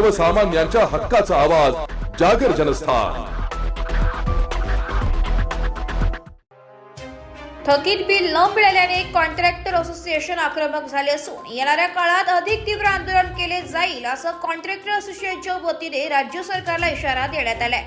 सर्वसामान्यांच्या हक्काचा आवाज जागर जनस्थान. थकीत बिल न मिळाल्याने कॉन्ट्रॅक्टर असोसिएशन आक्रमक झाले असून येणाऱ्या काळात अधिक तीव्र आंदोलन केले जाईल असं कॉन्ट्रॅक्टर असोसिएशनच्या वतीने राज्य सरकारला इशारा देण्यात आलाय.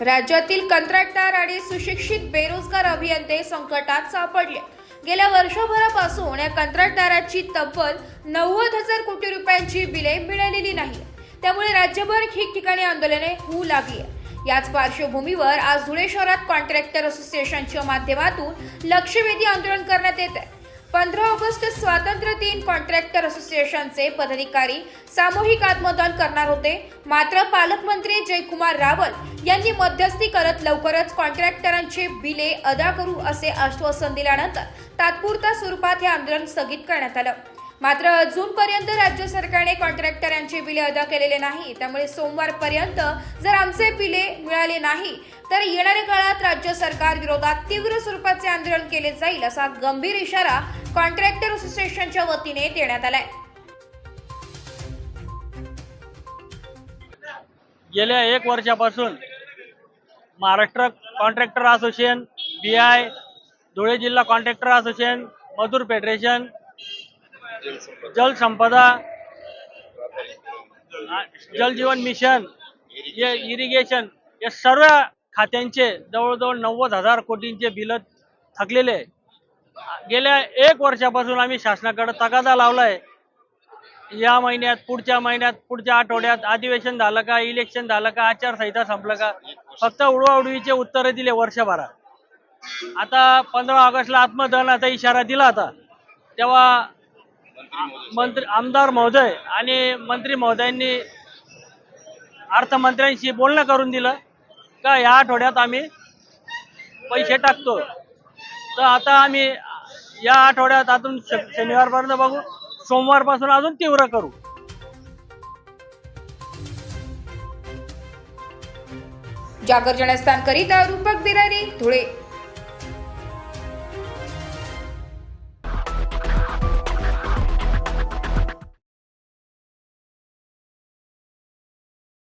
राज्यातील कंत्राटदार आणि सुशिक्षित बेरोजगार अभियंते संकटात सापडले. गेल्या वर्षभरापासून या कंत्राटदाराची तब्बल नव्वद हजार कोटी रुपयांची बिले मिळालेली नाही त्यामुळे राज्यभर ठिकठिकाणी आंदोलने होऊ लागली. आहे. याच पार्श्वभूमीवर आज धुळे शहरात कॉन्ट्रॅक्टर असोसिएशनच्या माध्यमातून लक्षवेधी आंदोलन करण्यात येत आहे. पंधरा ऑगस्ट स्वातंत्र्य दिन कॉन्ट्रॅक्टर असोसिएशनचे पदाधिकारी सामूहिक आत्मदान करणार होते. मात्र पालकमंत्री जयकुमार रावल यांनी मध्यस्थी करत लवकरच कॉन्ट्रॅक्टरांचे बिले अदा करू असे आश्वासन दिल्यानंतर तात्पुरत्या स्वरूपात हे आंदोलन स्थगित करण्यात आलं. मात्र अजूनपर्यंत राज्य सरकारने कॉन्ट्रॅक्टरांची बिले अदा केलेले नाही. त्यामुळे सोमवारपर्यंत जर आमचे बिले मिळाले नाही तर येणाऱ्या काळात राज्य सरकार विरोधात तीव्र स्वरूपाचे आंदोलन केले जाईल असा गंभीर इशारा कॉन्ट्रॅक्टर असोसिएशनच्या वतीने देण्यात आलाय. गेल्या एक वर्षापासून Maharashtra contractor association B I Dhule जिल्हा कॉन्ट्रॅक्टर असोसिएशन मजूर फेडरेशन जलसंपदा जल जीवन मिशन इरिगेशन या सर्व खात्यांचे जवळजवळ नव्वद हजार कोटींचे बिल थकलेले. गेल्या एक वर्षापासून आम्ही शासनाकडे तगादा लावलाय. या महिन्यात पुढच्या महिन्यात पुढच्या आठवड्यात अधिवेशन झालं का इलेक्शन झालं का आचारसंहिता संपलं का फक्त उडवाउडवीचे उत्तर दिले वर्षभरात. आता पंधरा ऑगस्टला आत्मदहनाचा इशारा दिला होता. तेव्हा मंत्री आमदार महोदय आणि मंत्री महोदयांनी अर्थमंत्र्यांशी बोलणं करून दिलं. का या आठवड्यात आम्ही पैसे टाकतो. तर आता आम्ही या आठवड्यात अजून श- शनिवारपर्यंत बघू. सोमवारपासून अजून तीव्र करू. जागर जनस्थान करिता रूपक बिरारी धुळे.